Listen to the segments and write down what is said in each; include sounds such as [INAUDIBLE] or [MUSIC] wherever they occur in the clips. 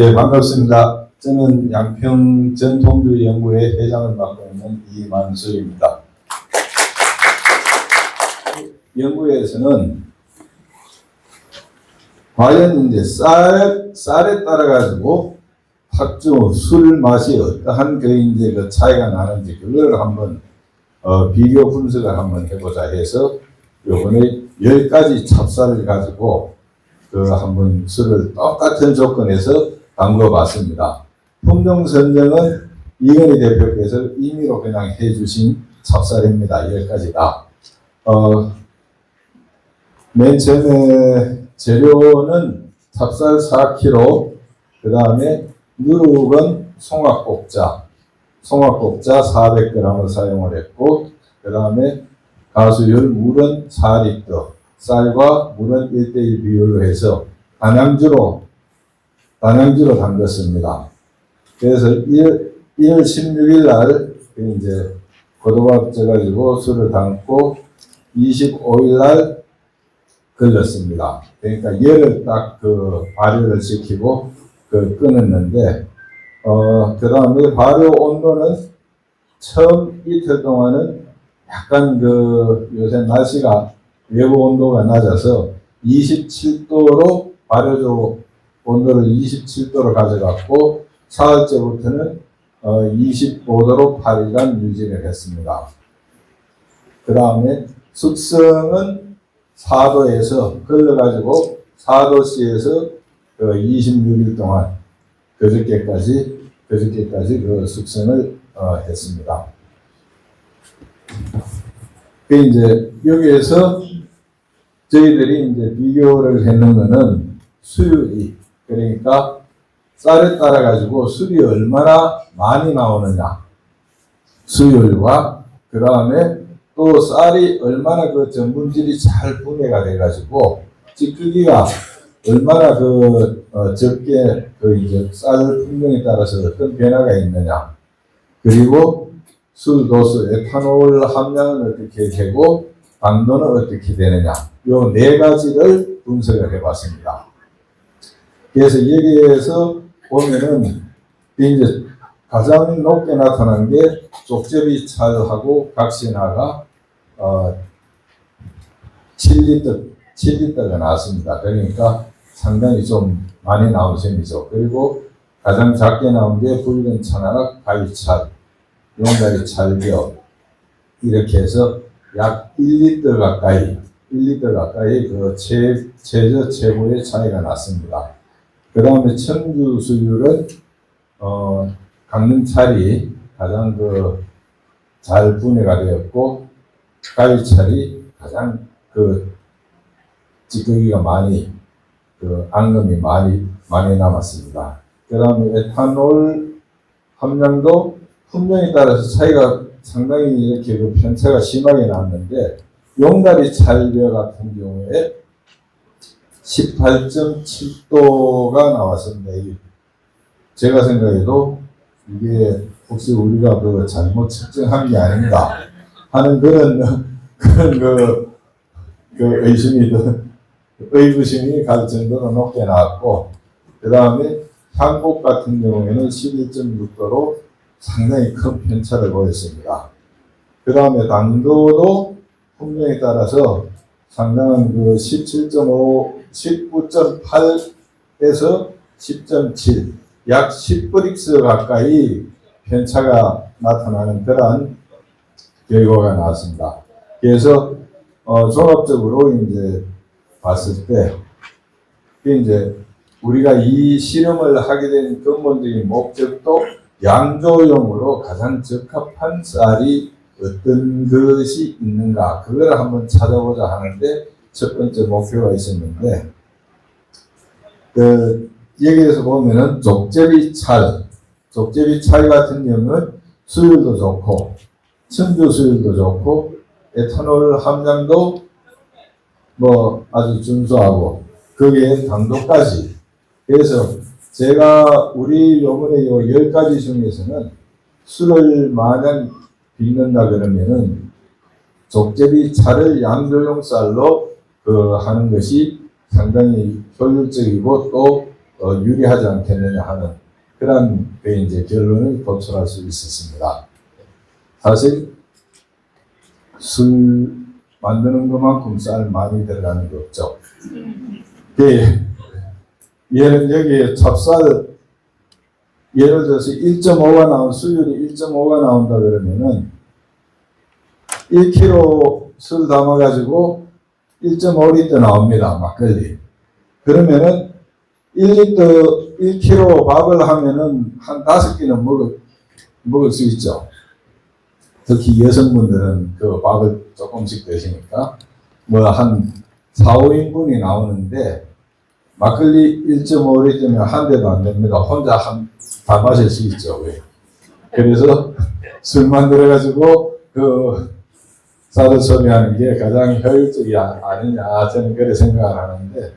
예, 반갑습니다. 저는 양평 전통주 연구회 회장을 맡고 있는 이만수입니다. 연구회에서는 과연 이제 쌀, 쌀에 따라 가지고 탁주 술 맛이 어떠한 그 이제 그 차이가 나는지 그걸 한번 어, 비교 분석을 한번 해보자 해서 요번에 열 가지 찹쌀을 가지고 그 한번 술을 똑같은 조건에서 담궈봤습니다. 품종 선정은 이건희 대표께서 임의로 그냥 해주신 찹쌀입니다. 열 가지다. 어, 맨 처음에 재료는 찹쌀 4kg, 그 다음에 누룩은 송화곡자, 송화곡자 400g을 사용을 했고, 그 다음에 가수율 물은 4리터, 쌀과 물은 1대1 비율로 해서 단양주로, 단양주로 담갔습니다. 그래서 1월, 1월 16일 날, 그 이제, 고도밥 쪄가지고 술을 담고 25일 날 걸렸습니다. 그러니까 열을 딱그 발효를 시키고 그 끊었는데, 어, 그 다음에 발효 온도는 처음 이틀 동안은 약간 그 요새 날씨가 외부 온도가 낮아서 27도로 발효조 온도를 27도로 가져갔고 사흘째부터는 어, 25도로 8일간 유지를 했습니다. 그 다음에 숙성은 4도에서 걸러가지고 4도씨에서 그 26일 동안 그저께까지 그저께까지 그 숙성을 어, 했습니다. 그 이제 여기에서 저희들이 이제 비교를 했는 거는 수율이 그러니까 쌀에 따라 가지고 술이 얼마나 많이 나오느냐. 수율과 그 다음에 또 쌀이 얼마나 그 전분질이 잘 분해가 돼 가지고 찌끄기가 얼마나 그 어, 적게 그 이제 쌀 품종에 따라서 어떤 변화가 있느냐. 그리고 술 도수 에탄올 함량은 어떻게 되고 당도는 어떻게 되느냐. 요 네 가지를 분석을 해봤습니다. 그래서 여기에서 보면은 이제 가장 높게 나타난 게 쪽제비 찰하고 각신화가 어 7리터 7리터가 나왔습니다. 그러니까 상당히 좀 많이 나온 셈이죠. 그리고 가장 작게 나온 게 붉은 찬화가 가위찰, 용다리 찰벽 이렇게 해서 약 1리터 가까이 1리터 가까이 그 최, 최저 최고의 차이가 났습니다. 그 다음에 청주 수율은 어, 강릉찰이 가장 그 잘 분해가 되었고 가위찰이 가장 그 찌꺼기가 많이 그 앙금이 많이 많이 남았습니다. 그 다음에 에탄올 함량도 품종에 따라서 차이가 상당히 이렇게 그 편차가 심하게 났는데 용다리 찰벼 같은 경우에 18.7도가 나왔습니다. 제가 생각해도 이게 혹시 우리가 그 잘못 측정한 게 아닌가 하는 그런 [LAUGHS] 그런 그, 그 의심이 드- 의구심이 갈 정도로 높게 나왔고 그 다음에 한국 같은 경우에는 11.6도로 상당히 큰 편차를 보였습니다. 그 다음에 당도도 품종에 따라서 상당한 그 17.5, 19.8에서 10.7, 약 10브릭스 가까이 편차가 나타나는 그러한 결과가 나왔습니다. 그래서 어, 종합적으로 이제 봤을 때 이제 우리가 이 실험을 하게 된 근본적인 목적도 양조용으로 가장 적합한 쌀이 어떤 것이 있는가 그걸 한번 찾아보자 하는데 첫 번째 목표가 있었는데 그 여기에서 보면은 족제비 찰, 족제비 찰 같은 경우는 수율도 좋고 청주 수율도 좋고 에탄올 함량도 뭐 아주 준수하고 거기에 당도까지. 그래서 제가 우리 요번에 요열 가지 중에서는 술을 마냥 빚는다 그러면은 족제비 차를 양조용 쌀로 그 하는 것이 상당히 효율적이고 또 어, 유리하지 않겠느냐 하는 그런 그 이제 결론을 도출할 수 있었습니다. 사실 술 만드는 것만큼 쌀 많이 들어가는 게 없죠. 예, 얘는 여기에 찹쌀 예를 들어서 1.5가 나온 수율이 1.5가 나온다 그러면은 1kg 술 담아가지고 1.5리터 나옵니다 막걸리. 그러면은 1리터 1kg 밥을 하면은 한 다섯 끼는 먹을 먹을 수 있죠. 특히 여성분들은 그 밥을 조금씩 드시니까 뭐 한 4, 5인분이 나오는데 막걸리 1.5리터면 한 대도 안 됩니다. 혼자 한, 다 마실 수 있죠. 왜? 그래서 [LAUGHS] 술 만 들어가지고 그 사드 처리하는 게 가장 효율적이 아- 아니냐 저는 그렇게 생각을 하는데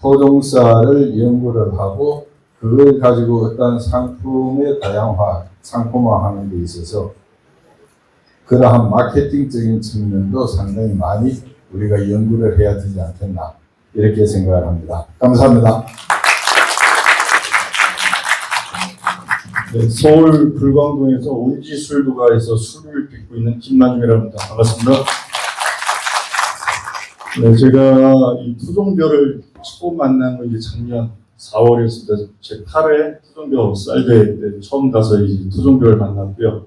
토종쌀을 연구를 하고 그걸 가지고 어떤 상품의 다양화, 상품화하는 데 있어서 그러한 마케팅적인 측면도 상당히 많이 우리가 연구를 해야 되지 않겠나 이렇게 생각을 합니다. 감사합니다. 네, 서울 불광동에서 온지술도가에서 술을 빚고 있는 김만중이라고 합니다. 반갑습니다. 네, 제가 이 토종별을 처음 만난 건 이제 작년 4월이었습니다. 제 8회 토종별 쌀대 때 처음 가서 이 토종별을 만났고요.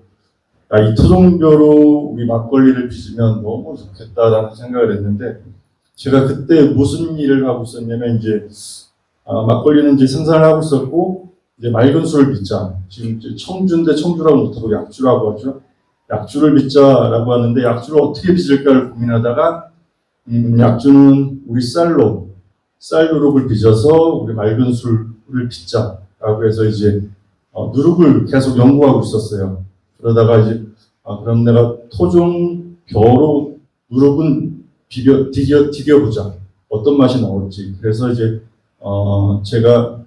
아, 이 토종별로 우리 막걸리를 빚으면 너무 좋겠다라는 생각을 했는데 제가 그때 무슨 일을 하고 있었냐면 이제 아, 막걸리는 이제 생산을 하고 있었고 이제 맑은 술을 빚자. 지금 청주인데 청주라고 못하고 약주라고 하죠. 약주를 빚자라고 하는데 약주를 어떻게 빚을까를 고민하다가 음, 약주는 우리 쌀로 쌀 누룩을 빚어서 우리 맑은 술을 빚자라고 해서 이제 어, 누룩을 계속 연구하고 있었어요. 그러다가 이제 아, 그럼 내가 토종 벼로 누룩은 비벼 디뎌 디뎌보자 어떤 맛이 나올지 그래서 이제 어, 제가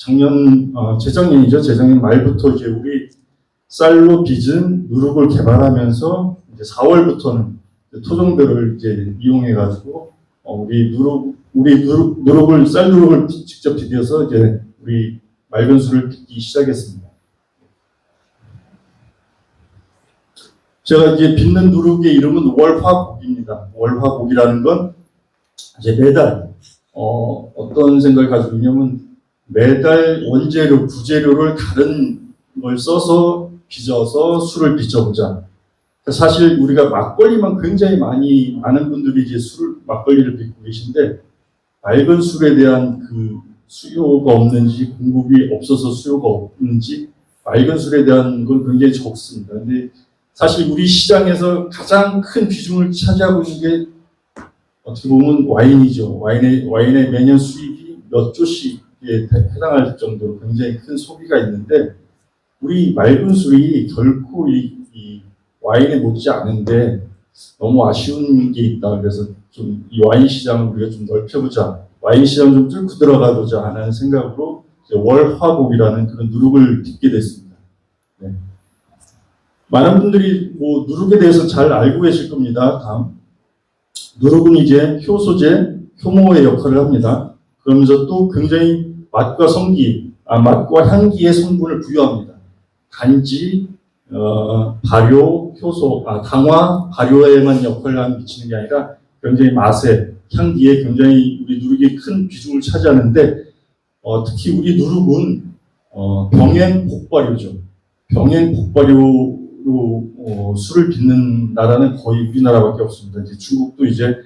작년 어, 재작년이죠 재작년 말부터 이제 우리 쌀로 빚은 누룩을 개발하면서 이제 4월부터는 토종별을 이제 이용해 가지고 어, 우리 누룩 우리 누룩, 누룩을 쌀 누룩을 비- 직접 비벼서 이제 우리 맑은 술을 빚기 시작했습니다. 제가 이제 빚는 누룩의 이름은 월화곡입니다. 월화곡이라는 건 이제 매달 어, 어떤 생각을 가지고 있냐면 매달 원재료, 부재료를 다른 걸 써서 빚어서 술을 빚어보자. 사실 우리가 막걸리만 굉장히 많이 많은 분들이 이제 술 막걸리를 빚고 계신데 맑은 술에 대한 그 수요가 없는지 공급이 없어서 수요가 없는지 맑은 술에 대한 건 굉장히 적습니다. 근데 사실 우리 시장에서 가장 큰 비중을 차지하고 있는 게 어떻게 보면 와인이죠. 와인의 와인의 매년 수익이 몇 조씩에 해당할 정도로 굉장히 큰 소비가 있는데 우리 맑은 술이 결코 이, 이 와인에 못지 않은데 너무 아쉬운 게 있다. 그래서 좀 이 와인 시장을 우리가 좀 넓혀보자. 와인 시장 좀 뚫고 들어가보자 하는 생각으로 이제 월화곡이라는 그런 누룩을 빚게 됐습니다. 네. 많은 분들이 뭐 누룩에 대해서 잘 알고 계실 겁니다. 다음. 누룩은 이제 효소제, 효모의 역할을 합니다. 그러면서 또 굉장히 맛과 성기, 아, 맛과 향기의 성분을 부여합니다. 단지 어, 발효, 효소, 아, 당화, 발효에만 역할을 미치는 게 아니라 굉장히 맛에, 향기에 굉장히 우리 누룩이 큰 비중을 차지하는데 어, 특히 우리 누룩은 어, 병행 복발효죠. 병행 복발효로 어, 술을 빚는 나라는 거의 우리나라밖에 없습니다. 이제 중국도 이제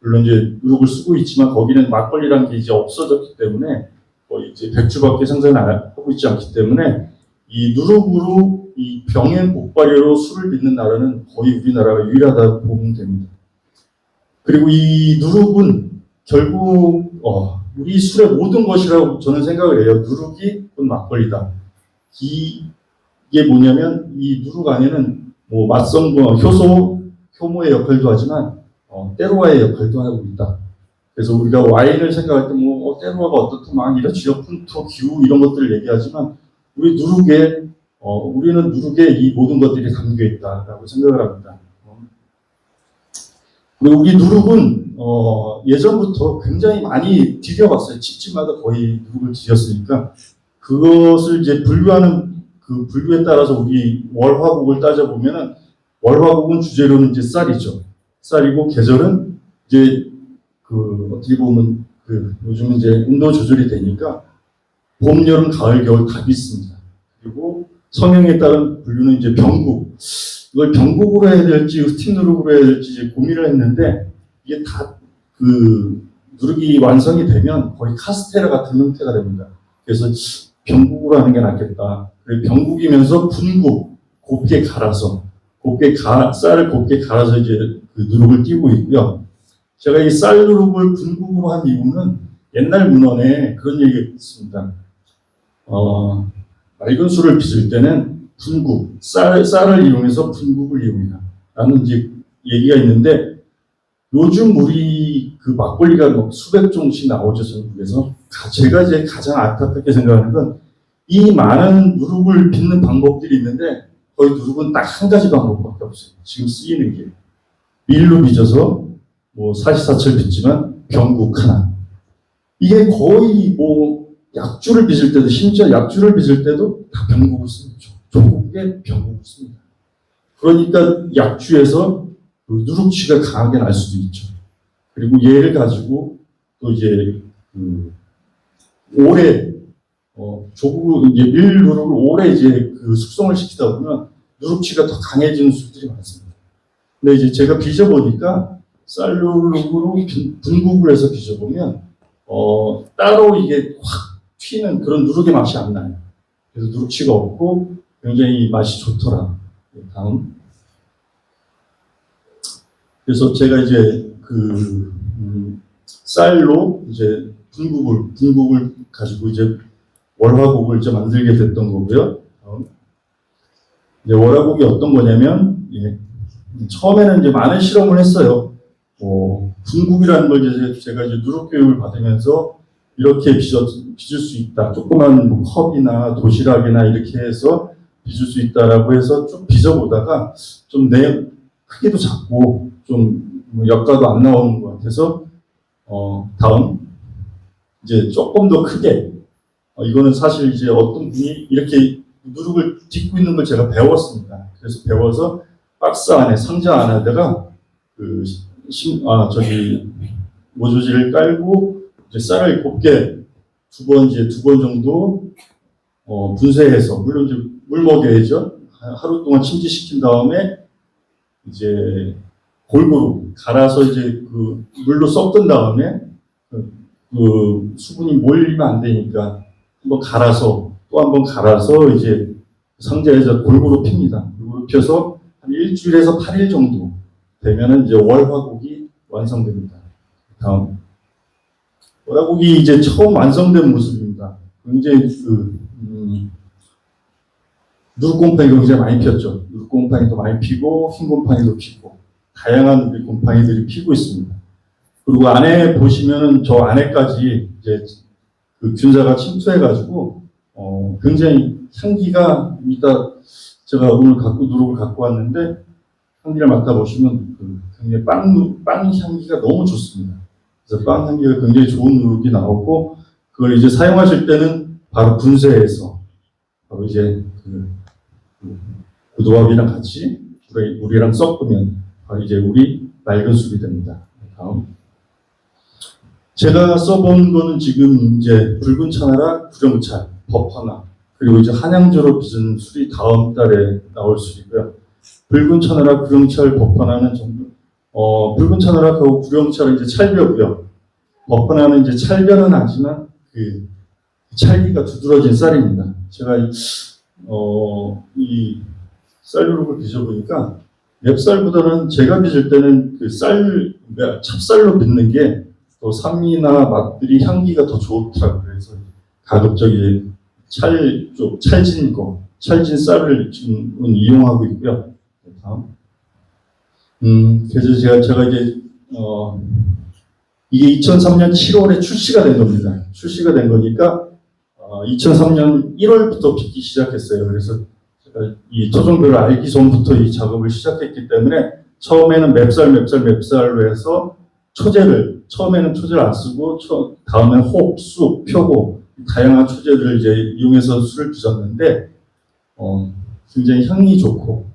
물론 이제 누룩을 쓰고 있지만 거기는 막걸리라는 게 이제 없어졌기 때문에 거의 이제 백주밖에 생산을 안 하고 있지 않기 때문에 이 누룩으로 이 병행 복발효로 술을 빚는 나라는 거의 우리나라가 유일하다고 보면 됩니다. 그리고 이 누룩은 결국 어, 우리 술의 모든 것이라고 저는 생각을 해요. 누룩이 곧 막걸리다. 이, 이게 뭐냐면 이 누룩 안에는 뭐 맛성분, 효소, 효모의 역할도 하지만 어, 때로와의 역할도 하고 있다. 그래서 우리가 와인을 생각할 때뭐 어, 때로와가 어떻다 막 이런 지역 풍토, 기후 이런 것들을 얘기하지만 우리 누룩에 어, 우리는 누룩에 이 모든 것들이 담겨 있다라고 생각을 합니다. 어. 그리고 우리 누룩은 어, 예전부터 굉장히 많이 들여왔어요. 집집마다 거의 누룩을 들였으니까 그것을 이제 분류하는 그 분류에 따라서 우리 월화국을 따져 보면은 월화국은 주재료는 이제 쌀이죠. 쌀이고 계절은 이제 그 어떻게 보면 그 요즘 이제 온도 조절이 되니까 봄, 여름, 가을, 겨울 답이 있습니다. 그리고 성형에 따른 분류는 이제 병국. 이걸 병국으로 해야 될지 스팀 누룩으로 해야 될지 이제 고민을 했는데 이게 다 그 누룩이 완성이 되면 거의 카스테라 같은 형태가 됩니다. 그래서 병국으로 하는 게 낫겠다. 그리고 병국이면서 분국 곱게 갈아서 곱게 가, 쌀을 곱게 갈아서 이제 그 누룩을 띄고 있고요. 제가 이쌀 누룩을 분국으로 한 이유는 옛날 문헌에 그런 얘기가 있습니다. 어, 맑은 술을 빚을 때는 분국, 쌀, 쌀을 이용해서 분국을 이용해라. 라는 이제 얘기가 있는데 요즘 우리 그 막걸리가 뭐 수백 종씩 나오죠, 전국에서. 가- 제가 이제 가장 안타깝게 생각하는 건 이 많은 누룩을 빚는 방법들이 있는데 거의 누룩은 딱 한 가지 방법밖에 없어요. 지금 쓰이는 게. 밀로 빚어서 뭐 사시사철 빚지만 병국 하나. 이게 거의 뭐 약주를 빚을 때도 심지어 약주를 빚을 때도 다 병국을 씁니다. 조국에 병국을 씁니다. 그러니까 약주에서 그 누룩취가 강하게 날 수도 있죠. 그리고 얘를 가지고 또 이제 그 오래 어, 조국 이제 밀 누룩을 오래 이제 그 숙성을 시키다 보면 누룩취가 더 강해지는 술들이 많습니다. 근데 이제 제가 빚어보니까 빈- 분국을 해서 빚어보면 어, 따로 이게 확 튀는 그런 누룩의 맛이 안 나요. 그래서 누룩취가 없고 굉장히 맛이 좋더라. 네, 다음. 그래서 제가 이제 그 음, 쌀로 이제 분국을 분국을 가지고 이제 월화국을 이제 만들게 됐던 거고요. 다음. 이제 월화국이 어떤 거냐면 예, 처음에는 이제 많은 실험을 했어요. 뭐 분국이라는 걸 이제 제가 이제 누룩 교육을 받으면서 이렇게 빚어, 빚을 수 있다. 조그만 뭐 컵이나 도시락이나 이렇게 해서 빚을 수 있다라고 해서 쭉 빚어보다가 좀 내 크기도 작고 좀뭐 역가도 안 나오는 것 같아서 어 다음 이제 조금 더 크게 어, 이거는 사실 이제 어떤 분이 이렇게 누룩을 딛고 있는 걸 제가 배웠습니다. 그래서 배워서 박스 안에 상자 안에다가 그 심, 아 저기 모조지를 깔고 이제 쌀을 곱게 두 번 이제 두 번 정도 어, 분쇄해서 물론 이제 물 먹여야죠. 하- 하루 동안 침지시킨 다음에 이제 골고루 갈아서 이제 그 물로 섞은 다음에 그, 그 수분이 몰리면 안 되니까 한번 갈아서 또 한번 갈아서 이제 상자에서 골고루 핍니다. 골고루 펴서 한 일주일에서 8일 정도 되면은 이제 월화국이 완성됩니다. 다음. 월화국이 이제 처음 완성된 모습입니다. 굉장히 그, 음, 누룩곰팡이 굉장히 많이 피었죠. 누룩곰팡이도 많이 피고, 흰곰팡이도 피고, 다양한 우리 곰팡이들이 피고 있습니다. 그리고 안에 보시면은 저 안에까지 이제 그 균사가 침투해가지고, 어, 굉장히 향기가, 이따 제가 오늘 갖고, 누룩을 갖고 왔는데, 향기를 맡아보시면 그 굉장히 빵, 빵 향기가 너무 좋습니다. 그래서 빵 향기가 굉장히 좋은 누룩이 나오고, 그걸 이제 사용하실 때는 바로 분쇄해서, 바로 이제 그, 그 구도합이랑 같이 물에- 물이랑 섞으면 바로 이제 우리 맑은 술이 됩니다. 다음. 제가 써본 거는 지금 이제 붉은 차나라 구령차, 법화나, 그리고 이제 한양저로 빚은 술이 다음 달에 나올 술이고요. 붉은 차나라 구령차를 법화나는 전부, 어, 붉은 차나라하고 구령차는 이제 찰벼고요. 법화나는 이제 찰벼는 아니지만 그 찰기가 두드러진 쌀입니다. 제가 이, 어, 이 쌀누룩을 빚어보니까 맵쌀보다는 제가 빚을 때는 그 쌀, 찹쌀로 빚는 게 또 산미나 맛들이 향기가 더 좋더라고요. 그래서 가급적 이제 찰, 좀 찰진 거, 찰진 쌀을 지금은 이용하고 있고요. 다음. 음, 그래서 제가, 제가 이제, 어, 이게 2003년 7월에 출시가 된 겁니다. 출시가 된 거니까, 어, 2003년 1월부터 빚기 시작했어요. 그래서 제가 이 토종별을 알기 전부터 이 작업을 시작했기 때문에 처음에는 맵쌀, 맵쌀, 맵쌀로 해서 초제를 처음에는 초제를 안 쓰고 초, 다음엔 혹, 쑥, 표고 다양한 초제들을 이제 이용해서 술을 빚었는데 어, 굉장히 향이 좋고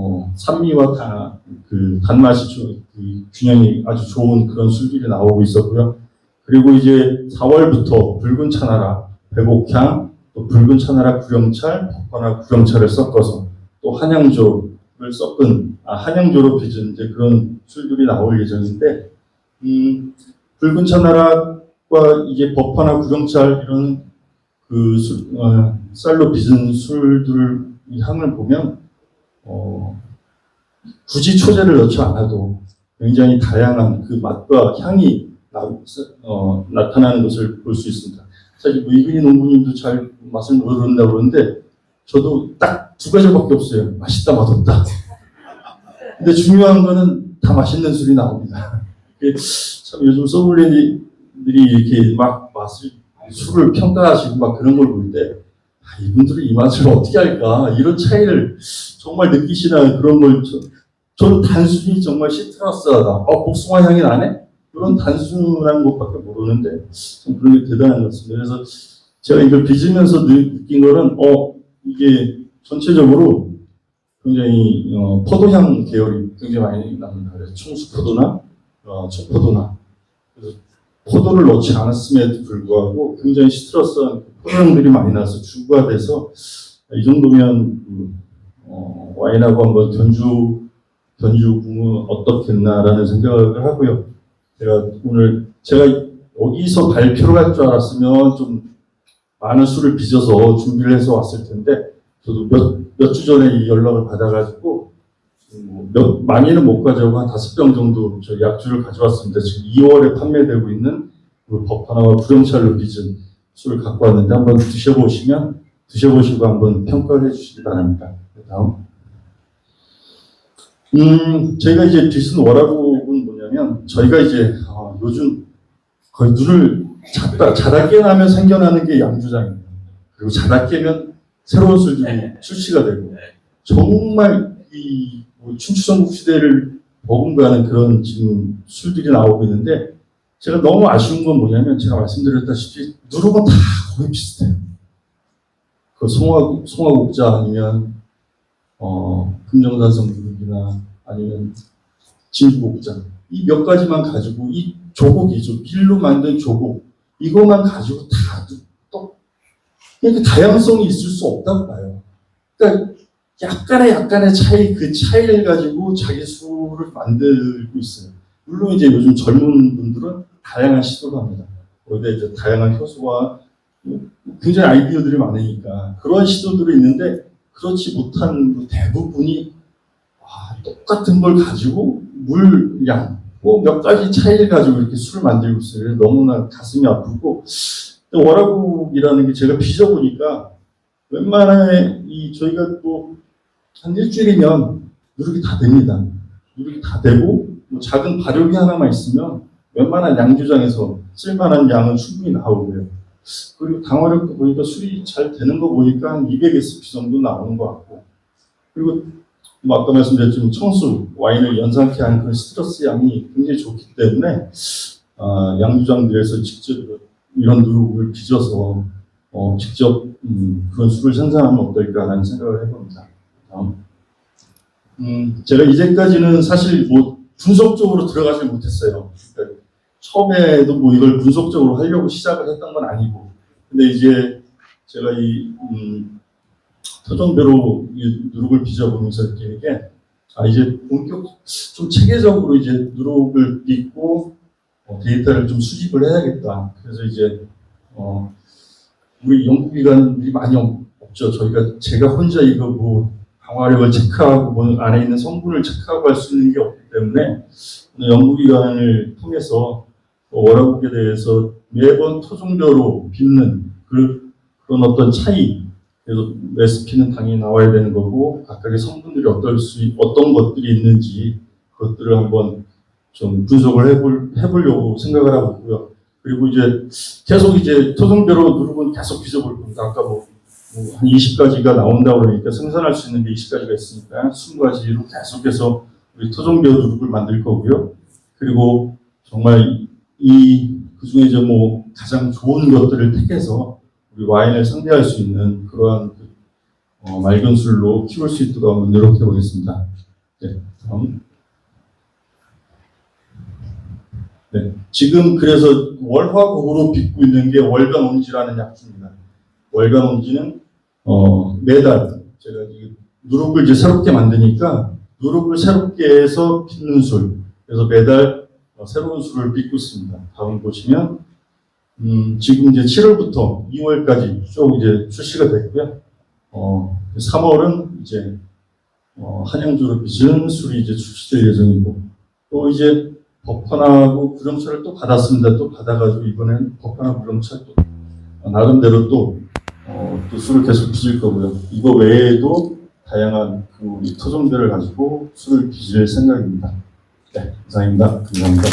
어, 산미와 다, 그 단맛이 좀, 그 균형이 아주 좋은 그런 술들이 나오고 있었고요. 그리고 이제 4월부터 붉은 차나라, 백옥향, 또 붉은 차나라 구령찰, 벚거나 구령찰을 섞어서 또 한양조를 섞은 아, 한양조로 빚은 이제 그런 술들이 나올 예정인데 음, 붉은 차나라과 이제 법화나 구령찰 이런 그 술, 어, 쌀로 빚은 술들 이 향을 보면 어, 굳이 초제를 넣지 않아도 굉장히 다양한 그 맛과 향이 나, 어, 나타나는 것을 볼 수 있습니다. 사실 뭐 이근희 농부님도 잘 맛을 모른다고 그러는데 저도 딱 두 가지밖에 없어요. 맛있다, 맛없다. 근데 중요한 거는 다 맛있는 술이 나옵니다. 참 요즘 소믈리에들이 이렇게 막 맛을 술을 평가하시고 막 그런 걸 볼 때 아, 이분들은 이 맛을 어떻게 할까 이런 차이를 정말 느끼시나 그런 걸 저, 저는 단순히 정말 시트러스하다. 어 복숭아 향이 나네. 그런 단순한 것밖에 모르는데 참 그런 게 대단한 것 같습니다. 그래서 제가 이걸 빚으면서 느- 느낀 거는 어 이게 전체적으로 굉장히 어, 포도향 계열이 굉장히 많이 납니다. 그래서 충수포도나 어, 초포도나 그래서 포도를 넣지 않았음에도 불구하고 굉장히 시트러스한 포도향들이 많이 나서 주가 돼서 이 정도면 그, 어, 와인하고 한번 견주 견주 부문 어떻겠나라는 생각을 하고요. 제가 오늘 제가 여기서 발표를 할 줄 알았으면 좀 많은 술을 빚어서 준비를 해서 왔을 텐데 저도 몇 몇 주 전에 이 연락을 받아가지고 뭐 몇 많이는 못 가져오고 한 다섯 병 정도 저 약주를 가져왔습니다. 지금 2월에 판매되고 있는 그 법하나와 구령찰로 빚은 술을 갖고 왔는데 한번 드셔보시면 드셔보시고 한번 평가를 해주시기 바랍니다. 그 다음. 음, 저희가 이제 빚은 뭐라고는 뭐냐면 저희가 이제 어, 요즘 거의 눈을 자다, 자다 깨나면 생겨나는 게 양주장입니다. 그리고 자다 깨면 새로운 술들이 출시가 되고 정말 이뭐 춘추전국 시대를 버금가는 그런 지금 술들이 나오고 있는데 제가 너무 아쉬운 건 뭐냐면 제가 말씀드렸다시피 누룩은 다 거의 비슷해요. 그 송화 송화국자 아니면 어 금정산성 누룩이나 아니면 진주국자 이 몇 가지만 가지고 이 조곡이죠 밀로 만든 조곡 이것만 가지고 다또 이렇게 다양성이 있을 수 없다고 봐요. 그러니까 약간의 약간의 차이 그 차이를 가지고 자기 술을 만들고 있어요. 물론 이제 요즘 젊은 분들은 다양한 시도를 합니다. 거기다 이제 다양한 효소와 굉장히 아이디어들이 많으니까 그런 시도들이 있는데 그렇지 못한 그 대부분이 와, 똑같은 걸 가지고 물량 뭐몇 가지 차이를 가지고 이렇게 술을 만들고 있어요. 너무나 가슴이 아프고 또 월화국이라는 게 제가 [LAUGHS] 빚어보니까 웬만하면 이 저희가 또 한 일주일이면 누룩이 다 됩니다. 누룩이 다 되고 뭐 작은 발효기 하나만 있으면 웬만한 양주장에서 쓸만한 양은 충분히 나오고요. 그리고 당화력도 보니까 술이 잘 되는 거 보니까 한 200sp 정도 나오는 것 같고 그리고 뭐 아까 말씀드렸지만 청수 와인을 연상케 하는 그런 시트러스 향이 굉장히 좋기 때문에 아, 양주장들에서 직접 이런 누룩을 빚어서 어, 직접 음, 그런 술을 생산하면 어떨까라는 생각을 해봅니다. 음, 제가 이제까지는 사실 뭐 분석적으로 들어가지 못했어요. 그러니까 처음에도 뭐 이걸 분석적으로 하려고 시작을 했던 건 아니고, 근데 이제 제가 이 음, 이 누룩을 빚어보면서 느끼는 게, 아 이제 본격 좀 체계적으로 이제 누룩을 빚고 어, 데이터를 좀 수집을 해야겠다. 그래서 이제 어, 우리 연구기관들이 많이 없- 없죠. 저희가 제가 혼자 이거 뭐 방화력을 체크하고 뭐 안에 있는 성분을 체크하고 할 수 있는 게 없기 때문에 연구기관을 통해서 어, 월화국에 대해서 매번 토종별로 빚는 그, 그런 어떤 차이 그래서 레시피는 당연히 나와야 되는 거고 각각의 성분들이 어떨 수 있- 어떤 것들이 있는지 그것들을 한번 좀 분석을 해볼 해보려고 생각을 하고 있고요. 그리고 이제 계속 이제 토종별로 누르면 계속 빚어볼 겁니다. 아까 뭐, 뭐 한 20가지가 나온다고 그러니까 생산할 수 있는 게 20가지가 있으니까 20가지로 계속해서 우리 토종 비어 누룩을 만들 거고요. 그리고 정말 이 그중에 이제 뭐 가장 좋은 것들을 택해서 우리 와인을 상대할 수 있는 그러한 그, 어, 맑은 술로 키울 수 있도록 한번 노력해 보겠습니다. 네, 다음. 네, 지금 그래서 월화국으로 빚고 있는 게 월간 온지라는 약주입니다. 월간온지는 어, 매달 제가 이 누룩을 이제 새롭게 만드니까 누룩을 새롭게 해서 빚는 술. 그래서 매달 어, 새로운 술을 빚고 있습니다. 다음 보시면 음, 지금 이제 7월부터 2월까지 쭉 이제 출시가 됐고요. 어, 3월은 이제 어, 한양주로 빚은 술이 이제 출시될 예정이고 또 이제 법헌하고 구정차를 또 받았습니다. 또 받아가지고 이번엔 법헌하고 구정차 또 어, 나름대로 또, 어, 또 술을 계속 빚을 거고요. 이거 외에도 다양한 그 우리 토종들을 가지고 술을 빚을 생각입니다. 네, 이상입니다. 감사합니다.